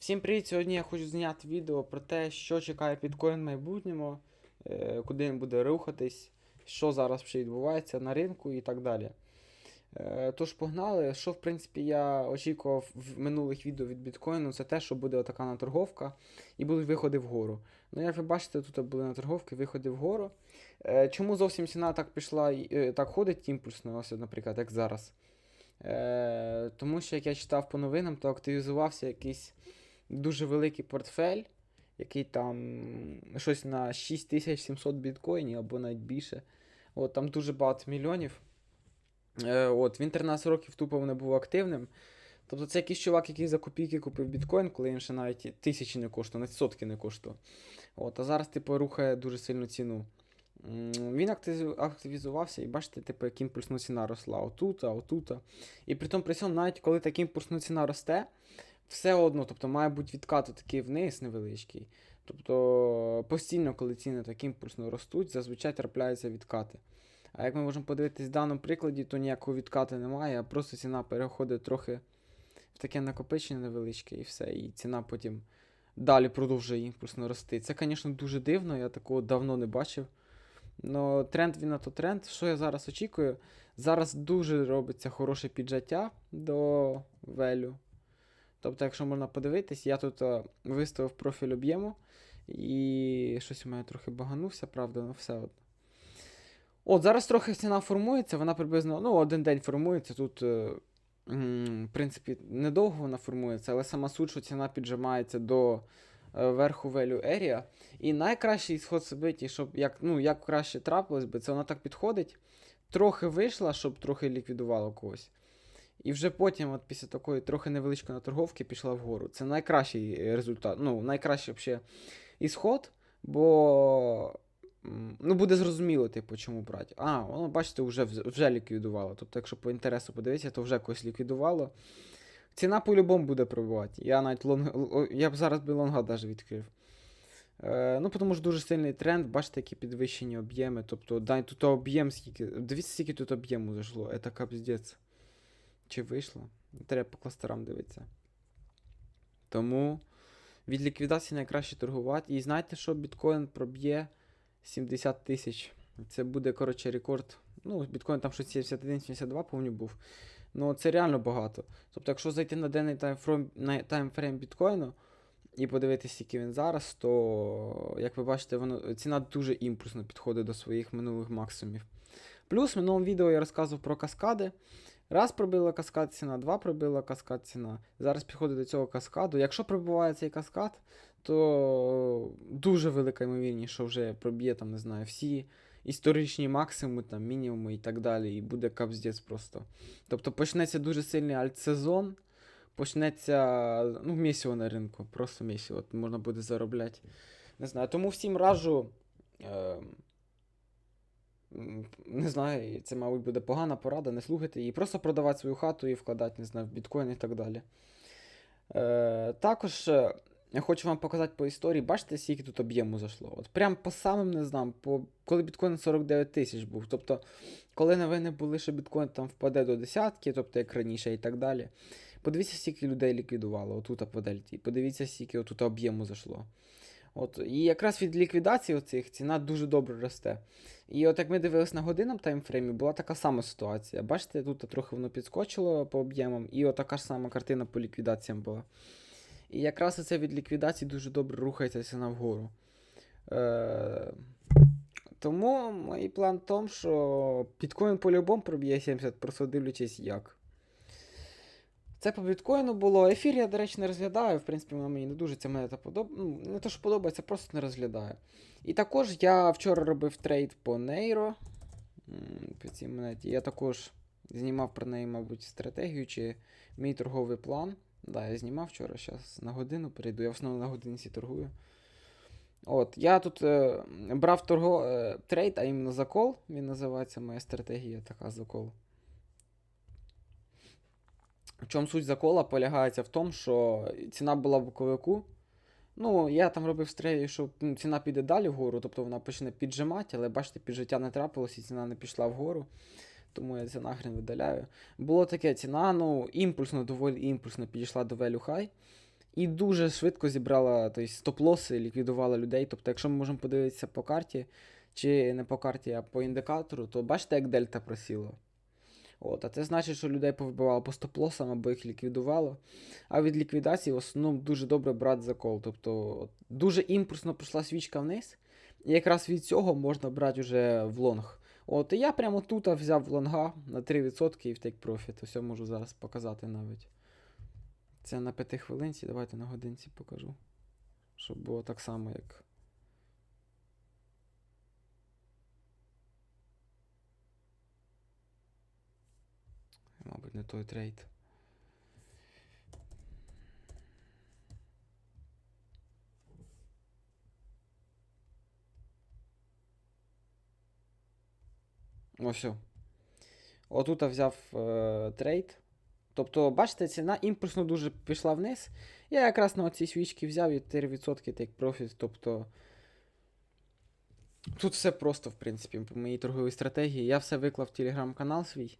Всім привіт! Сьогодні я хочу зняти відео про те, що чекає біткоін в майбутньому, е, куди він буде рухатись, що зараз ще відбувається на ринку і так далі. Е, Тож погнали. Що в принципі я очікував в минулих відео від біткоїну, це те, що буде така наторговка і будуть виходи вгору. Ну, як ви бачите, тут були наторговки, виходи вгору. Е, Чому зовсім ціна так пішла, так ходить імпульсно, ось, наприклад, як зараз? Тому що, як я читав по новинам, то активізувався якийсь дуже великий портфель, який там щось на 6700 біткоїнів або навіть більше. От, там дуже багато мільйонів. Е, от, Він 13 років тупо не був активним. Тобто це якийсь чувак, який за копійки купив біткоін, коли він ще навіть тисячі не коштував, навіть сотки не коштував. От, а зараз, типу, рухає дуже сильну ціну. Він активізувався, і бачите, типу, як імпульсна ціна росла отут, отут. І при тому при цьому, навіть коли така імпульсна ціна росте, все одно, тобто має бути відкат такий вниз невеличкий. Тобто постійно, коли ціни так імпульсно ростуть, зазвичай трапляються відкати. А як ми можемо подивитись в даному прикладі, то ніякого відкату немає, а просто ціна переходить трохи в таке накопичення невеличке і все. І ціна потім далі продовжує імпульсно рости. Це, звісно, дуже дивно, я такого давно не бачив. Ну, тренд він на то тренд. Що я зараз очікую? Зараз дуже робиться хороше піджаття до велю. Тобто, якщо можна подивитись, я тут е, виставив профіль об'єму, і щось у мене трохи баганувся, правда, ну все одно. От, зараз трохи ціна формується, вона приблизно ну, один день формується. Тут, е, в принципі, недовго вона формується, але сама суть, що ціна піджимається до е, верху value area. І найкращий ісход собиті, щоб як, ну, як краще трапилось би, це вона так підходить, трохи вийшла, щоб трохи ліквідувало когось. І вже потім, от після такої трохи невеличкої наторговки, пішла вгору. Це найкращий е, результат. Ну, найкращий взагалі ісход, бо ну, буде зрозуміло, типу, чому брати. А, воно, бачите, вже, вже ліквідувало. Тобто, якщо по інтересу подивитися, то вже когось ліквідувало. Ціна по-любому буде пробувати. Я навіть лонг... я б зараз би лонга навіть відкрив. Е, ну, тому що дуже сильний тренд, бачите, які підвищені об'єми. Тобто, дай тут об'єм скільки. Дивіться, скільки тут об'єму зайшло. Це капздець. Чи вийшло? Треба по кластерам дивитися. Тому від ліквідації найкраще торгувати. І знаєте, що біткоін проб'є 70 тисяч. Це буде, коротше, рекорд. Ну, біткоін там щось 71-72, повню був. Ну, це реально багато. Тобто, якщо зайти на денний таймфрейм, на таймфрейм біткоїну і подивитися, який він зараз, то, як ви бачите, воно, ціна дуже імпульсно підходить до своїх минулих максимумів. Плюс в минулому відео я розказував про каскади. Раз пробила каскад ціна, два пробила каскад ціна. Зараз підходить до цього каскаду. Якщо пробиває цей каскад, то дуже велика ймовірність, що вже проб'є там, не знаю, всі історичні максимуми, там, мінімуми і так далі, і буде капздець просто. Тобто почнеться дуже сильний альтсезон, почнеться ну, місіво на ринку, просто місіво. От можна буде заробляти. Не знаю. Тому всім раджу. Е- не знаю, це, мабуть, буде погана порада, не слухайте її. Просто продавати свою хату і вкладати, не знаю, в біткоін і так далі. Е, також е, я хочу вам показати по історії, бачите, скільки тут об'єму зайшло. От прям по самим не знаю, по, коли біткоін 49 тисяч був. Тобто, коли новини були, що біткоін там впаде до десятки, тобто як раніше і так далі. Подивіться, скільки людей ліквідувало отут по дельті. Подивіться, скільки отут об'єму зайшло. От, і якраз від ліквідації оцих ціна дуже добре росте. І от як ми дивилися на годинному таймфреймі, була така сама ситуація. Бачите, тут трохи воно підскочило по об'ємам, і така ж сама картина по ліквідаціям була. І якраз оце від ліквідації дуже добре рухається ціна вгору. Е, тому мій план в тому, що біткоін по-любому проб'є 70, просто дивлячись як. Це по біткоїну було. Ефір я, до речі, не розглядаю. В принципі, мені не дуже ця монета подобається. Ну, не те, що подобається, просто не розглядаю. І також я вчора робив трейд по нейро. По цій монеті. Я також знімав про неї, мабуть, стратегію чи мій торговий план. Да, я знімав вчора, зараз на годину перейду. Я в основному на годинці торгую. От, я тут е, брав торго, е, трейд, а іменно закол. Він називається моя стратегія така закол. В чому суть закола полягається в тому, що ціна була боковику. Ну, я там робив стратегію, що ну, ціна піде далі вгору, тобто вона почне піджимати, але бачите, піджиття не трапилось і ціна не пішла вгору. Тому я це нахрен видаляю. Було таке, ціна, ну, імпульсно, доволі імпульсно підійшла до value high. І дуже швидко зібрала стоп-лоси, ліквідувала людей. Тобто, якщо ми можемо подивитися по карті, чи не по карті, а по індикатору, то бачите, як дельта просіла. От, а це значить, що людей повибивало по стоп-лосам або їх ліквідувало. А від ліквідації в основному дуже добре брати закол. Тобто дуже імпульсно пройшла свічка вниз, і якраз від цього можна брати вже в лонг. От, і я прямо тут взяв лонга на 3% і в take profit. Ось я можу зараз показати навіть. Це на 5 хвилинці, давайте на годинці покажу. Щоб було так само, як. Мабуть, не той трейд. Ось. все. Отут взяв е, трейд. Тобто, бачите, ціна імпульсно дуже пішла вниз. Я якраз на оці свічки взяв і 4% take profit. Тобто. Тут все просто, в принципі, по моїй торговій стратегії. Я все виклав в телеграм-канал свій.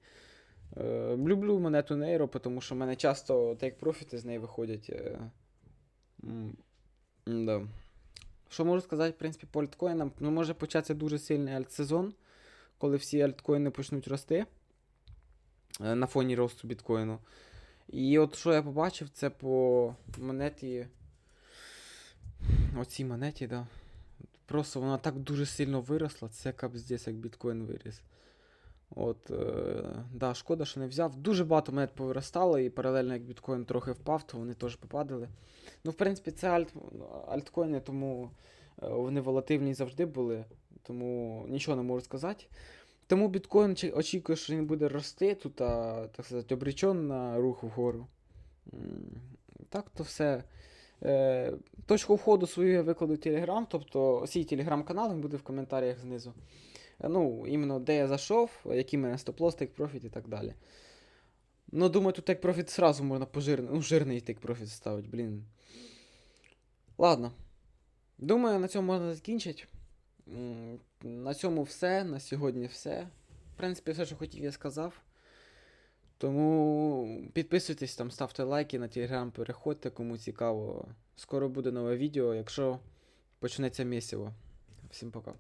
Е, люблю монету Нейро, тому що в мене часто тейк-профіти з неї виходять. Да. Що можу сказати, в принципі, по альткоїнам? Ну, може початися дуже сильний альтсезон, коли всі альткоїни почнуть рости е, на фоні росту біткоїну. І от що я побачив, це по монеті. Оцій монеті, да. Просто вона так дуже сильно виросла, це капздець, як біткоін виріс. От, е, да, шкода, що не взяв. Дуже багато монет повиростало, і паралельно як біткоін трохи впав, то вони теж попадали. Ну, в принципі, це альт, альткоїни, тому е, вони волатильні завжди були, тому нічого не можу сказати. Тому біткоін очікує, що він буде рости, тут, а, так сказати, обречен на рух вгору. Так, то все. Е, точку входу свою я викладу в Телеграм, тобто свій телеграм-канал він буде в коментарях знизу. Ну, іменно де я зайшов, який мене стоп-лосс, тейк-профіт і так далі. Ну, думаю, тут тейк-профіт сразу можна пожирний, ну, жирний тейк-профіт ставити, блін. Ладно. Думаю, на цьому можна закінчити. На цьому все. На сьогодні все. В принципі, все, що хотів, я сказав. Тому підписуйтесь там, ставте лайки на телеграм, переходьте, кому цікаво. Скоро буде нове відео, якщо почнеться місіво. Всім пока.